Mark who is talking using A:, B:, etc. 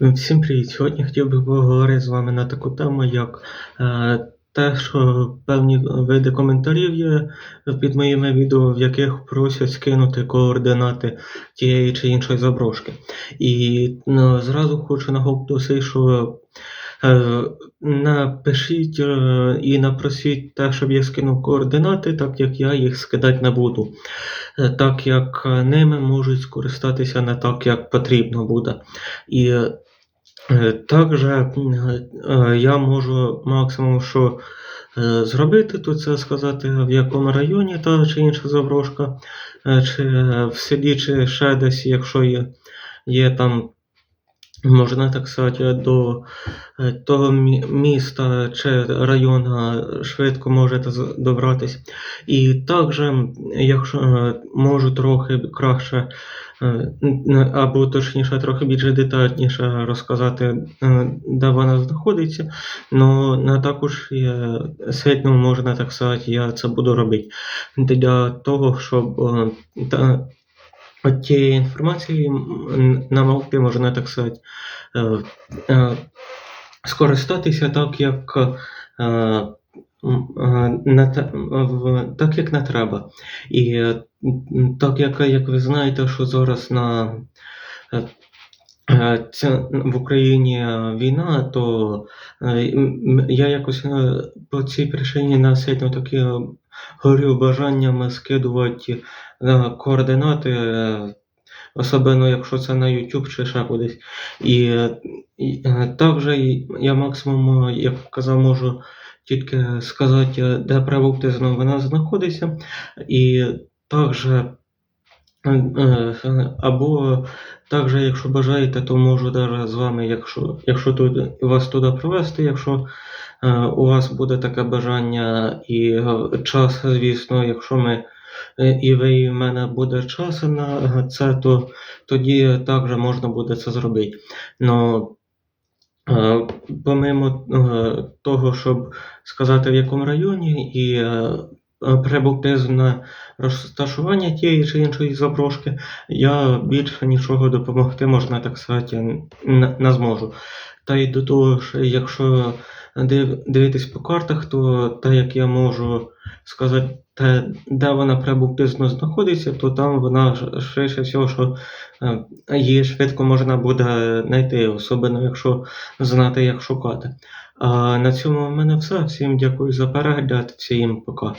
A: Всім привіт! Сьогодні хотів би поговорити з вами на таку тему, як е, те, що певні види коментарів є під моїми відео, в яких просять скинути координати тієї чи іншої заброшки. І ну, зразу хочу наголосити, що напишіть е, і напросіть те, щоб я скинув координати, так як я їх скидати не буду. Е, Так як ними можуть скористатися не так, як потрібно буде. І Е, Також е, я можу максимум, що е, зробити, то це сказати, в якому районі та чи інша заброшка, е, чи в селі, чи ще десь, якщо є, є там, можна так сказати, до е, того міста чи району швидко можете добратись. І також, якщо е, можу трохи краще Е, або точніше, трохи більш детальніше розказати, де вона знаходиться. Ну, не також сильно можна так сказати, я це буду робити. Для того, щоб от тієї інформації м, намогти, можна так сказати, е, е, скористатися так, як. е, так, як не треба. І так як, як ви знаєте, що зараз на в Україні війна, то я якось по цій причині не сильно таки е, горю бажанням скидувати е, координати, е, особливо якщо це на YouTube чи ще кудись. І, і е, також я максимум, як казав, можу тільки сказати, де де з вона знаходиться, і також. Е, Або також, якщо бажаєте, то можу даже з вами, якщо, якщо туди, вас туди провести, якщо е, у вас буде таке бажання і е, час, звісно, якщо ми е, і ви, і в мене буде час на це, то тоді також можна буде це зробити. Но Е, Помимо е, того, щоб сказати в якому районі, і е, е, приблизне розташування тієї чи іншої заброшки, я більше нічого допомогти, можна так сказати, не, зможу. Та й до того ж, якщо дивитись по картах, то те, як я можу сказати, те, де вона приблизно знаходиться, то там вона швидше всього, що е, її швидко можна буде знайти, особливо якщо знати, як шукати. А на цьому в мене все. Всім дякую за перегляд, всім пока.